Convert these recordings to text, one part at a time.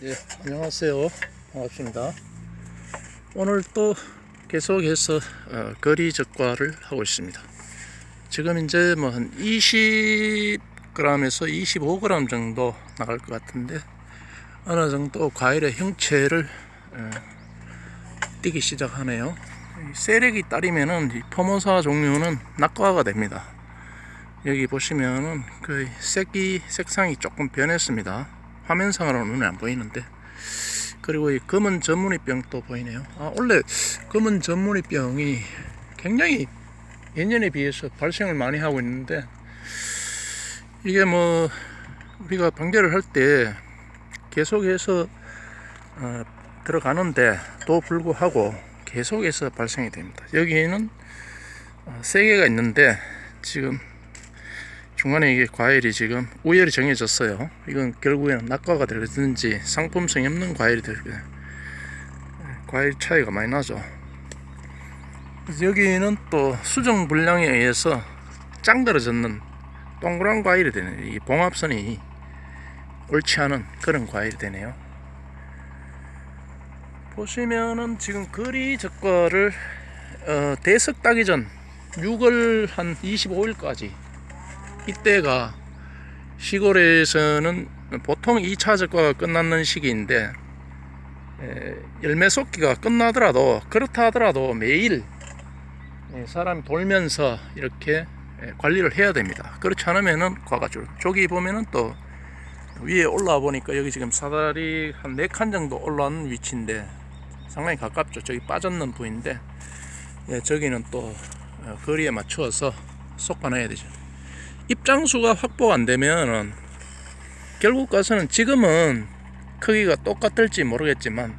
네, 안녕하세요. 반갑습니다. 오늘 또 계속해서 어, 거리 적과를 하고 있습니다. 지금 이제 뭐 한 20g에서 25g 정도 나갈 것 같은데 어느 정도 과일의 형체를 어, 띄기 시작하네요. 이 세력이 따리면은 이 포모사 종류는 낙과가 됩니다. 여기 보시면은 그 색이 색상이 조금 변했습니다. 화면상으로 눈에 안 보이는데 그리고 이 검은 전문이병도 보이네요. 아, 원래 검은 전문이병이 굉장히 예년에 비해서 발생을 많이 하고 있는데 이게 뭐 우리가 방제를 할 때 계속해서 어, 들어가는데 또 불구하고 계속해서 발생이 됩니다. 여기에는 어, 세 개가 있는데 지금 중간에 이게 과일이 지금 우열이 정해졌어요. 이건 결국에는 낙과가 되든지 상품성이 없는 과일이 될 거예요. 과일 차이가 많이 나죠. 여기는 또 수정 불량에 의해서 짱들어졌는 동그란 과일이 되네요. 이 봉합선이 옳지 않은 그런 과일이 되네요. 보시면은 지금 거리 적과를 어, 대석 따기 전 6월 한 25일까지 이때가 시골에서는 보통 2차 적과가 끝나는 시기인데 에, 열매 쏟기가 끝나더라도 그렇다 하더라도 매일 에, 사람이 돌면서 이렇게 에, 관리를 해야 됩니다. 그렇지 않으면은 과가 줄. 저기 보면은 또 위에 올라와 보니까 여기 지금 사다리 한 4칸 정도 올라온 위치인데 상당히 가깝죠. 저기 빠졌는 부위인데 예, 저기는 또 어, 거리에 맞추어서 솎아내야 되죠. 입장수가 확보가 안 되면은 결국 가서는 지금은 크기가 똑같을지 모르겠지만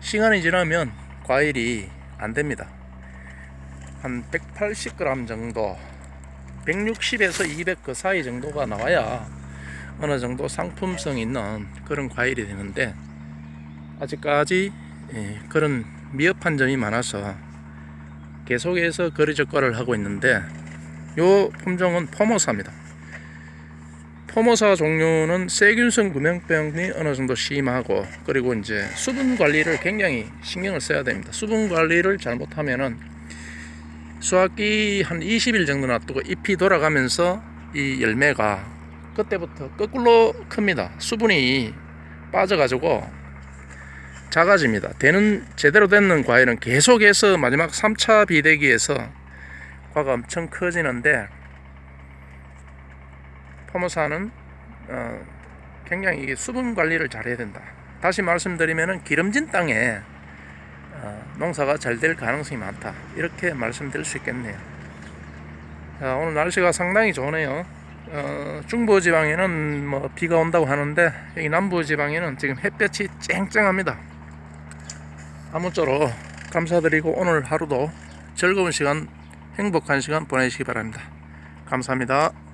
시간이 지나면 과일이 안 됩니다. 한 180g 정도, 160에서 200그 사이 정도가 나와야 어느 정도 상품성 있는 그런 과일이 되는데 아직까지 예, 그런 미흡한 점이 많아서 계속해서 거리 적과를 하고 있는데 요 품종은 포모사입니다. 포모사 종류는 세균성 구명병이 어느 정도 심하고 그리고 이제 수분 관리를 굉장히 신경을 써야 됩니다. 수분 관리를 잘못하면은 수확기 한 20일 정도 놔두고 잎이 돌아가면서 이 열매가 그때부터 거꾸로 큽니다. 수분이 빠져가지고 작아집니다. 되는 제대로 되는 과일은 계속해서 마지막 3차 비대기에서 과가 엄청 커지는데 포모사는 어, 굉장히 수분 관리를 잘해야 된다. 다시 말씀드리면은 기름진 땅에 어, 농사가 잘 될 가능성이 많다. 이렇게 말씀드릴 수 있겠네요. 자, 오늘 날씨가 상당히 좋네요. 어, 중부 지방에는 뭐 비가 온다고 하는데 여기 남부 지방에는 지금 햇볕이 쨍쨍합니다. 아무쪼록 감사드리고 오늘 하루도 즐거운 시간 행복한 시간 보내시기 바랍니다. 감사합니다.